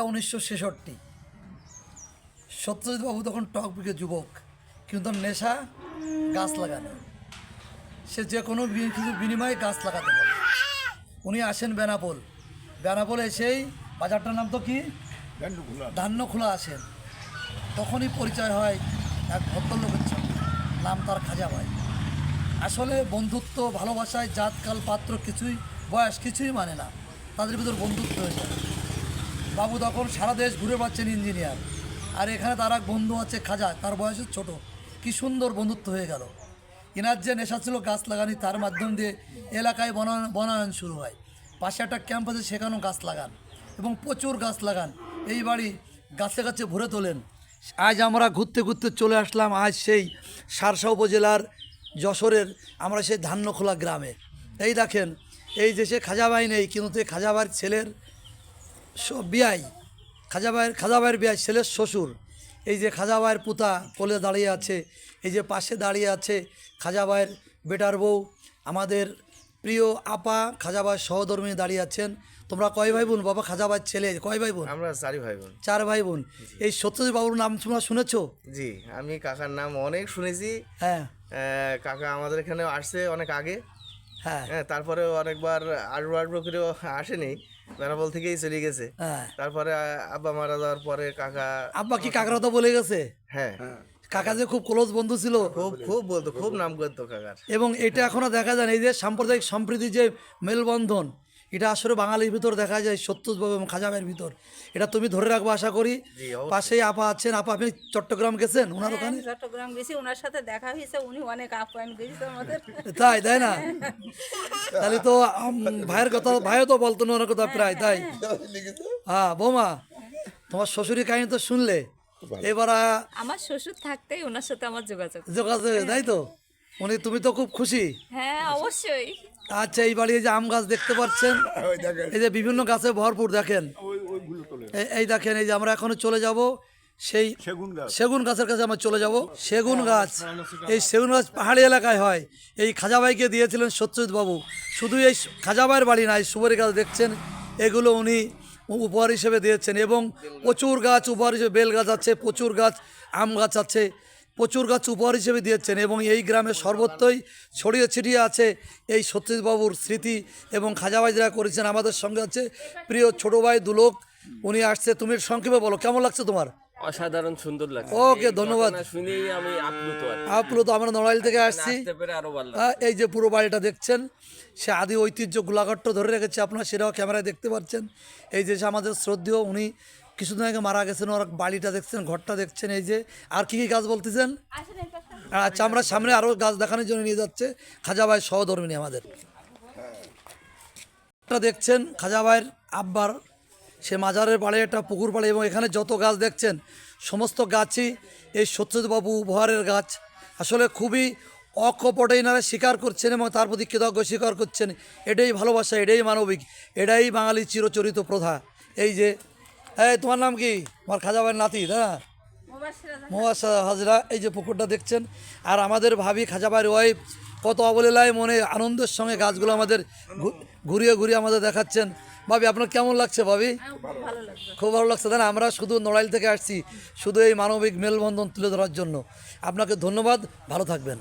সালটা উনিশশো ছেষট্টি। সত্যজিৎ বাবু তখন টকবিকে যুবক কিন্তু তার নেশা গাছ লাগানো। সে যে কোনো কিছু বিনিময়ে গাছ লাগাতে পারে। উনি আসেন বেনাপোল। বেনাপোল এসেই বাজারটার নাম তো কি? ধান্য খোলা আসেন। তখনই পরিচয় হয় এক ভদ্রলোকের সঙ্গে। নাম তার খাজা ভাই। আসলে বন্ধুত্ব ভালোবাসায় জাতকাল পাত্র কিছুই বয়স কিছুই মানে না। তাদের ভিতর বন্ধুত্ব হয়ে যায়। বাবু তখন সারা দেশ ঘুরে পাচ্ছেন ইঞ্জিনিয়ার। আর এখানে তার এক বন্ধু আছে খাজা, তার বয়সে ছোট। কি সুন্দর বন্ধুত্ব হয়ে গেল। এনার যে নেশা ছিল গাছ লাগানি, তার মাধ্যম দিয়ে এলাকায় বনায়ন বনায়ন শুরু হয়। পাশে একটা ক্যাম্প আছে, সেখানেও গাছ লাগান এবং প্রচুর গাছ লাগান। এই বাড়ি গাছে গাছে ভরে তোলেন। আজ আমরা ঘুরতে ঘুরতে চলে আসলাম, আজ সেই সারসা উপজেলার যশোরের, আমরা সেই ধান্যখোলা গ্রামে। এই দেখেন, এই যে সে খাজাবাই নেই, কিন্তু এই খাজাবাইয়ের ছেলের খাজা ভাইয়ের খাজা ভাইয়ের বিয়াই ছেলের শ্বশুর। এই যে খাজা ভাইয়ের পুতা কোলে দাঁড়িয়ে আছে এই যে পাশে দাঁড়িয়ে আছে খাজা ভাইয়ের বেটার বউ আমাদের প্রিয় আপা খাজাবাইয়ের সহধর্মী দাঁড়িয়ে আছেন। তোমরা কয় ভাই বোন বাবা খাজাবাইয়ের ছেলে কয় ভাই বোন আমরা চারি ভাই বোন চার ভাই বোন এই সত্যজিৎ বাবুর নাম তোমরা শুনেছো? জি আমি কাকার নাম অনেক শুনেছি। হ্যাঁ। কাকা আমাদের এখানে আসছে অনেক আগে। হ্যাঁ। হ্যাঁ তারপরে অনেকবার আড়ু আড়ু করেও আসেনি। বেনাপল থেকেই চলে গেছে। হ্যাঁ। তারপরে আব্বা মারা যাওয়ার পরে কাকা আব্বা কি কাকরা তো বলে গেছে? হ্যাঁ। কাকা যে খুব ক্লোজ বন্ধু ছিল। খুব খুব বলতো খুব নাম করতো কাকার। এবং এটা এখনও দেখা যায় না, এই যে সাম্প্রদায়িক সম্প্রীতি যে মেলবন্ধন এটা আসলে বাঙালির ভিতর দেখা যায় সত্যবাবু এবং খাজামের ভিতর। এটা তুমি ধরে রাখব আশা করি। পাশেই আপা আছেন। আপা আপনি চট্টগ্রাম গেছেন? ওনার হ্যাঁ, ওখানে? চট্টগ্রাম গেছি। ওনার সাথে দেখা হয়েছে। উনি অনেক আপ্যায়ন করেছে আমাদের। তাই তাই না? তাহলে তো ভাইয়ের কথা ভাইও তো বলতো না ওনার কথা প্রায় তাই? হ্যাঁ। বৌমা তোমার শ্বশুরি কাহিনী তো শুনলে। এবার আমার শ্বশুর থাকতেই ওনার সাথে আমার যোগাযোগ। যোগাযোগ তাই তো? উনি তুমি তো খুব খুশি। হ্যাঁ অবশ্যই। আচ্ছা এই বাড়ি এই যে আম গাছ দেখতে পাচ্ছেন এই যে বিভিন্ন গাছে ভরপুর দেখেন। এই- দেখেন এই যে আমরা এখনও চলে যাব সেই সেগুন গাছের কাছে আমরা চলে যাব। সেগুন গাছ এই সেগুন গাছ পাহাড়ি এলাকায় হয়। এই খাজাবাইকে দিয়েছিলেন সত্যজিৎ বাবু। শুধু এই খাজাবাইয়ের বাড়ি নাই সুপারি গাছ দেখছেন এগুলো উনি উপহার হিসেবে দিয়েছেন। এবং প্রচুর গাছ উপহার হিসেবে বেল গাছ আছে প্রচুর গাছ আম গাছ আছে। প্রচুর গাছ উপহার হিসেবে দিয়েছেন এবং এই গ্রামে সর্বত্রই ছড়িয়ে ছিটিয়ে আছে এই সত্যজিৎবাবুর স্মৃতি এবং খাজাবাই যারা করেছেন আমাদের সঙ্গে আছে প্রিয় ছোটো ভাই দুলোক। উনি আসছে তুমি সংক্ষেপে বলো কেমন লাগছে তোমার? অসাধারণ সুন্দর লাগছে। ওকে, ধন্যবাদ। শুনেই আমি আপ্লুত আমরা নড়াইল থেকে আসছি। এই যে পুরো বাড়িটা দেখছেন সে আদি ঐতিহ্য গোলাঘাট্ট ধরে রেখেছে আপনারা সেটাও ক্যামেরায় দেখতে পাচ্ছেন। এই যে আমাদের শ্রদ্ধেয় উনি কিছুদিন আগে মারা গেছেন ওরা বাড়িটা দেখছেন ঘরটা দেখছেন এই যে আর কি কি গাছ বলতেছেন? আচ্ছা আমরা সামনে আরও গাছ দেখানোর জন্য নিয়ে যাচ্ছে খাজাবাই সহধর্মিনী আমাদের। দেখছেন খাজাবাইয়ের আব্বার সে মাজারের পাড়ে একটা পুকুর পাড়ে এবং এখানে যত গাছ দেখছেন সমস্ত গাছই এই সত্যজিৎবাবু উপহারের গাছ। আসলে খুবই অকপটে এনারা স্বীকার করছেন এবং তার প্রতি কৃতজ্ঞ স্বীকার করছেন। এটাই ভালোবাসা এটাই মানবিক এটাই বাঙালি চিরচরিত প্রথা। এই যে এই, তোমার নাম কি? আমার খাজাবাইয়ের নাতি তাই না? মোয়াশা হাজরা, এই যে পুকুরটা দেখছেন। আর আমাদের ভাবি খাজাবাইয়ের ওয়াইফ কত অবলীলায় মনে আনন্দের সঙ্গে গাছগুলো আমাদের ঘুরিয়ে ঘুরিয়ে আমাদের দেখাচ্ছেন। ভাবি, আপনার কেমন লাগছে ভাবি? খুব ভালো লাগছে। তাই আমরা শুধু নড়াইল থেকে আসছি, শুধু এই মানবিক মেলবন্ধন তুলে ধরার জন্য। আপনাকে ধন্যবাদ, ভালো থাকবেন।